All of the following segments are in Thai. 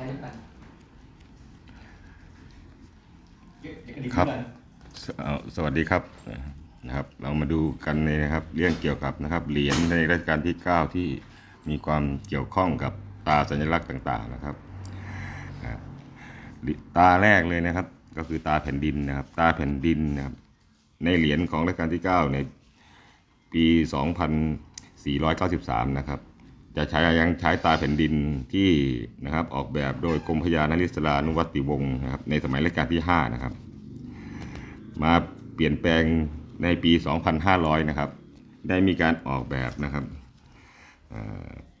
ช้ด้วยกันเดี๋ยวเดี๋ยวกะดิกครับด้วยสเอ่อสวัสดีครับนะครับ เรามาดูกันเลยนะครับเรื่องเกี่ยวกับนะครับเหรียญในรัชกาลที่ 9 ที่มีความเกี่ยวข้องกับตาสัญลักษณ์ต่างๆนะครับอ่าตาแรกเลยนะครับ ก็คือตาแผ่นดินนะครับ ตาแผ่นดินนะครับ ในเหรียญของรัชกาลที่ 9 ในปี 2493 นะครับ จะใช้ยังใช้ตาแผ่นดินที่นะครับออกแบบโดยกรมพยานริศรานุวัติวงศ์นะครับในสมัยรัชกาลที่ 5 นะครับ มาเปลี่ยนแปลงในปี 2500 นะครับ ได้มีการออกแบบนะครับ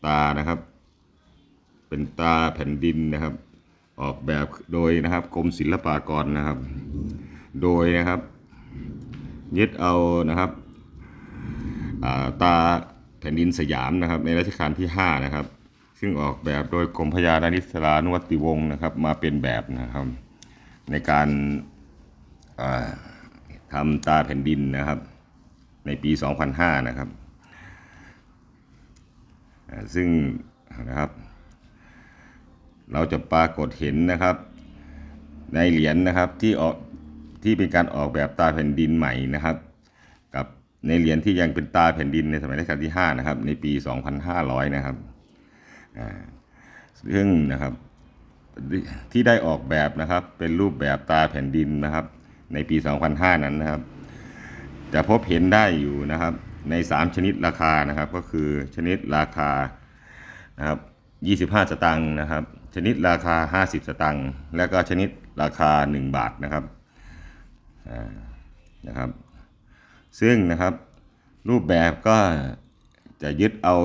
ตานะครับ เป็นตาแผ่นดินนะครับ ออกแบบโดยนะครับกรมศิลปากรนะครับ โดยนะครับยึดเอานะครับาตา แผ่นดินสยามนะครับ ในรัชกาลที่ 5 นะครับ ซึ่งออกแบบโดยกรมพระยานิสรานุวัติวงศ์นะครับ มาเป็นแบบนะครับ ในการอ่าทำตาแผ่นดินนะครับ ในปี 2005 นะครับซึ่งนะครับ เราจะปรากฏเห็นนะครับ ในเหรียญนะครับที่ออกที่เป็นการออกแบบตาแผ่นดินใหม่นะครับ ในเหรียญที่ยังเป็นตาแผ่นดินในสมัยรัชกาลที่ 5 นะครับ ในปี 2500 นะครับซึ่งนะครับที่ได้ออกแบบนะครับเป็นรูปแบบตาแผ่นดินนะครับ ในปี 2005 นั้นนะครับ จะพบเห็นได้อยู่นะครับใน 3 ชนิดราคานะครับ ก็คือชนิดราคานะครับ25 สตางค์นะครับ ชนิดราคา 50 สตางค์และก็ชนิดราคา 1 บาทนะครับนะครับ ซึ่งนะครับรูปแบบก็จะยึดเอา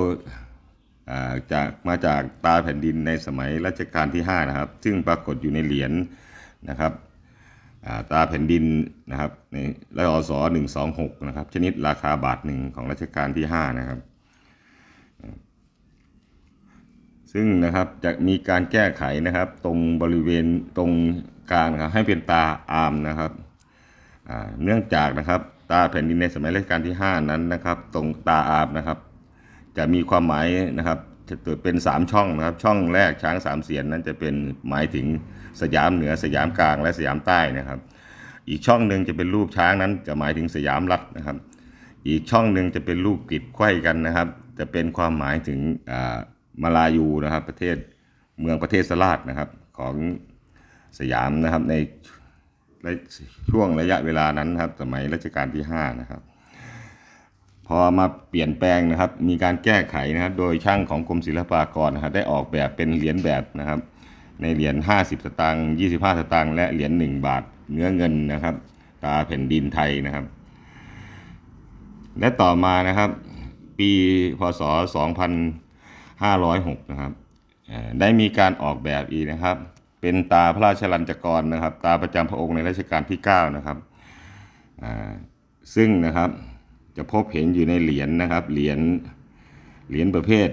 าจากมาจากตาแผ่นดินในสมัยรัชกาลที่ 5 นะครับ ซึ่งปรากฏอยู่ในเหรียญนะครับาตาแผ่นดินนะครับในรอส126 นะครับ ชนิดราคาบาทหนึ่งของรัชกาลที่ 5 นะครับ ซึ่งนะครับจะมีการแก้ไขนะครับ ตรงบริเวณตรงกลางครับให้เป็นตาอามนะครับเนื่องจากนะครับ ตาแผ่นดินในสมัยรัชกาลที่ 5 นั้นนะครับ ตรงตาอาบนะครับ จะมีความหมายนะครับจะเกิดเป็น 3 ช่องนะครับ ช่องแรกช้างสามเสียนนั้นจะเป็นหมายถึงสยามเหนือสยามกลางและสยามใต้นะครับ อีกช่องหนึ่งจะเป็นรูปช้างนั้นจะหมายถึงสยามรัฐนะครับ อีกช่องหนึ่งจะเป็นรูปกิดไข้กันนะครับ จะเป็นความหมายถึงอ่ามาลายูนะครับ ประเทศเมืองประเทศสลาดนะครับของสยามนะครับใน ในช่วงระยะเวลานั้นครับ สมัยรัชกาลที่5นะครับ พอมาเปลี่ยนแปลงนะครับ มีการแก้ไขนะครับ โดยช่างของกรมศิลปากรนะครับได้ออกแบบเป็นเหรียญแบบนะครับ ในเหรียญ50 สตางค์25 สตางค์และเหรียญ1บาทเนื้อเงินนะครับตาแผ่นดินไทยนะครับ และต่อมานะครับ ปีพศ 2506 นะครับได้มีการออกแบบอีกนะครับ เป็นตาพระราชลัญจกรนะครับ ตาประจำพระองค์ในรัชกาลที่ 9 นะครับซึ่งนะครับจะพบเห็นอยู่ในเหรียญนะครับ เหรียญเหรียญประเภท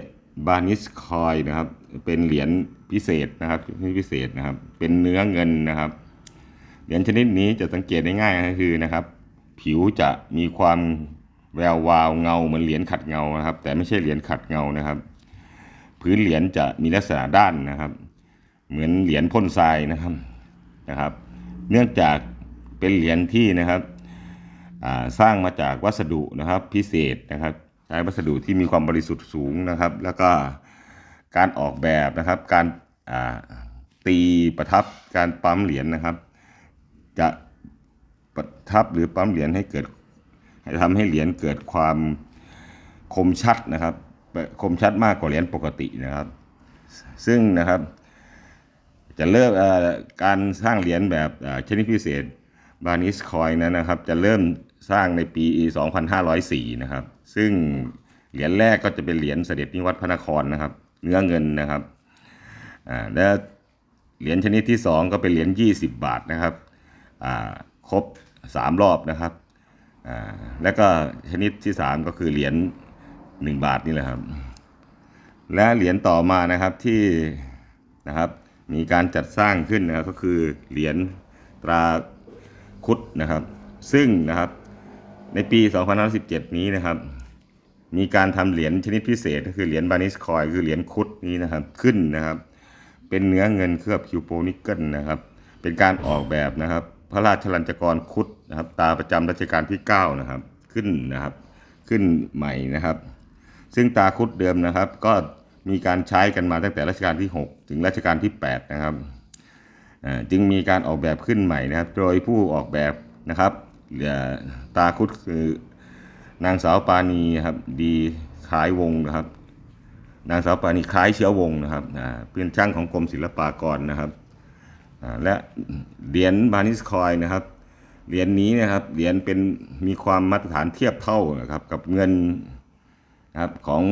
บานิสคอยนะครับ เป็นเหรียญพิเศษนะครับพิเศษนะครับ เป็นเนื้อเงินนะครับ เหรียญชนิดนี้จะสังเกตได้ง่ายก็คือนะครับ ผิวจะมีความแวววาวเงาเหมือนเหรียญขัดเงานะครับ แต่ไม่ใช่เหรียญขัดเงานะครับ พื้นเหรียญจะมีลักษณะด้านนะครับ เหมือนเหรียญพ่นทรายนะครับนะครับ เนื่องจากเป็นเหรียญที่นะครับสร้างมาจากวัสดุนะครับพิเศษนะครับใช้วัสดุที่มีความบริสุทธิ์สูงนะครับ แล้วก็การออกแบบนะครับ การตีประทับการปั๊มเหรียญนะครับ จะประทับหรือปั๊มเหรียญให้เกิดให้ทำให้เหรียญเกิดความคมชัดนะครับ คมชัดมากกว่าเหรียญปกตินะครับ ซึ่งนะครับ จะเริ่มการสร้างเหรียญแบบชนิดพิเศษบานิสคอยนั้นนะครับ จะเริ่มสร้างในปี 2504 นะครับ ซึ่งเหรียญแรกก็จะเป็นเหรียญเสด็จนิวัตพระนครนะครับ เนื้อเงินนะครับและเหรียญชนิดที่ 2 ก็เป็นเหรียญ20 บาทนะครับครบ 3 รอบนะครับแล้วก็ชนิดที่ 3 ก็คือเหรียญ1บาทนี่แหละครับ และเหรียญต่อมานะครับที่นะครับ มีการจัดสร้างขึ้นนะครับก็คือเหรียญตราคุดนะครับ ซึ่งนะครับในปี 2517 นี้นะครับ มีการทำเหรียญชนิดพิเศษก็คือเหรียญบานิสคอยคือเหรียญคุดนี้นะครับขึ้นนะครับ เป็นเนื้อเงินเคลือบคิวโปนิกเกิลนะครับ เป็นการออกแบบนะครับ พระราชลัญจกรคุดนะครับ ตาประจำรัชกาลที่ 9 นะครับ ขึ้นนะครับ ขึ้นใหม่นะครับ ซึ่งตาคุดเดิมนะครับ ก็ มีการใช้กันมาตั้งแต่รัชกาลที่ 6 ถึงรัชกาลที่ 8 นะครับจึงมีการออกแบบขึ้นใหม่นะครับ โดยผู้ออกแบบนะครับเอ่อตาคุดคือนางสาวปานีครับดีขายวงนะครับ นางสาวปานีคล้ายเชื้อวงนะครับเป็นช่างของกรมศิลปากรนะครับและเหรียญบานิสคอยนะครับเหรียญนี้นะครับเหรียญเป็นมีความมาตรฐานเทียบเท่านะครับกับเงินนะครับของ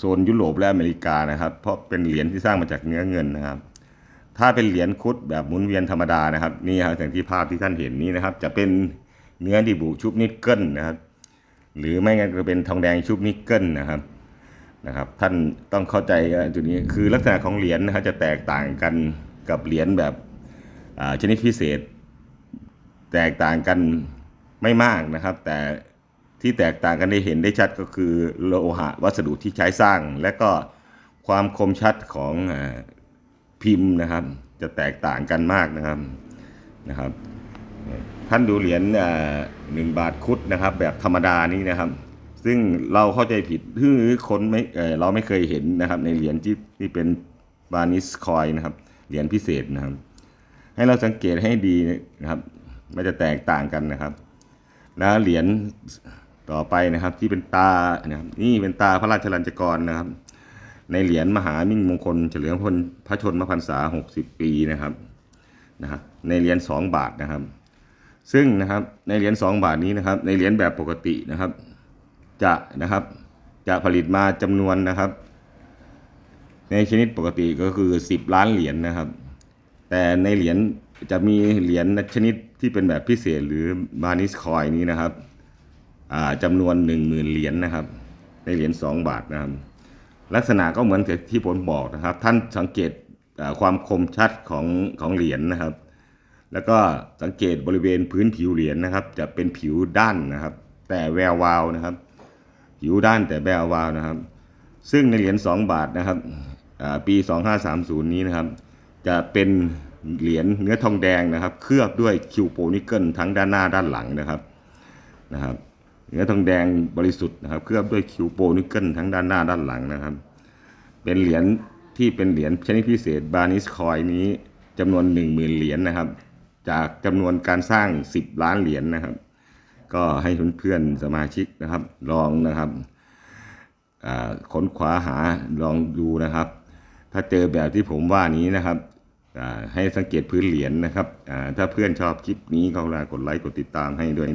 โซนยุโรปและอเมริกานะครับ เพราะเป็นเหรียญที่สร้างมาจากเนื้อเงินนะครับ ถ้าเป็นเหรียญคุดแบบหมุนเวียนธรรมดานะครับนี่ครับอย่างที่ภาพที่ท่านเห็นนี้นะครับ จะเป็นเนื้อดิบุชุบนิกเกิลนะครับ หรือไม่งั้นก็เป็นทองแดงชุบนิกเกิลนะครับนะครับ ท่านต้องเข้าใจจุดนี้คือลักษณะของเหรียญนะครับจะแตกต่างกันกับเหรียญแบบชนิดพิเศษ แตกต่างกันไม่มากนะครับ แต่ ที่แตกต่างกันได้เห็นได้ชัดก็คือโลหะวัสดุที่ใช้สร้าง และก็ความคมชัดของพิมพ์นะครับ จะแตกต่างกันมากนะครับนะครับ ท่านดูเหรียญหนึ่งบาทคุดนะครับ แบบธรรมดานี้นะครับ ซึ่งเราเข้าใจผิดคือคนไม่เอ่อเราไม่เคยเห็นนะครับ ในเหรียญที่ที่เป็นบานิสคอยนะครับเหรียญพิเศษนะครับ ให้เราสังเกตให้ดีนะครับ มันจะแตกต่างกันนะครับ แล้วเหรียญ ต่อไปนะครับที่เป็นตานะครับนี่เป็นตาพระราชลัญจกรนะครับ ในเหรียญมหามิ่งมงคล เฉลิมพลพระชนมพรรษา 60 ปีนะครับนะครับในเหรียญ2บาทนะครับ ซึ่งนะครับในเหรียญ2บาทนี้นะครับ ในเหรียญแบบปกตินะครับ จะนะครับจะผลิตมาจำนวนนะครับ ในชนิดปกติก็คือ 10 ล้านเหรียญนะครับ แต่ในเหรียญจะมีเหรียญชนิดที่เป็นแบบพิเศษหรือบานิสคอยนี้นะครับ จำนวน 1 0,000 เหรียญนะครับ ในเหรียญ2บาทนะครับ ลักษณะก็เหมือนที่ผมบอกนะครับ ท่านสังเกตความคมชัดของของเหรียญนะครับ แล้วก็สังเกตบริเวณพื้นผิวเหรียญนะครับ จะเป็นผิวด้านนะครับ แต่แวววาวนะครับ ผิวด้านแต่แวววาวนะครับ ซึ่งในเหรียญ2บาทนะครับอ่าปี 2530 นี้นะครับ จะเป็นเหรียญเนื้อทองแดงนะครับ เคลือบด้วยคิวโปนิกเกิลทั้งด้านหน้าด้านหลังนะครับนะครับ เนื้อทองแดงบริสุทธิ์นะครับ เคลือบด้วยคิวโปนิกเกิลทั้งด้านหน้าด้านหลังนะครับ เป็นเหรียญที่เป็นเหรียญชนิดพิเศษบานิสคอยนี้จำนวน10,000เหรียญนะครับ จากจำนวนการสร้าง10ล้านเหรียญนะครับ ก็ให้เพื่อนๆสมาชิกนะครับ ลองนะครับค้นคว้าหาลองดูนะครับ ถ้าเจอแบบที่ผมว่านี้นะครับให้สังเกตพื้นเหรียญนะครับถ้าเพื่อนชอบคลิปนี้ก็กดไลค์กดติดตามให้ด้วย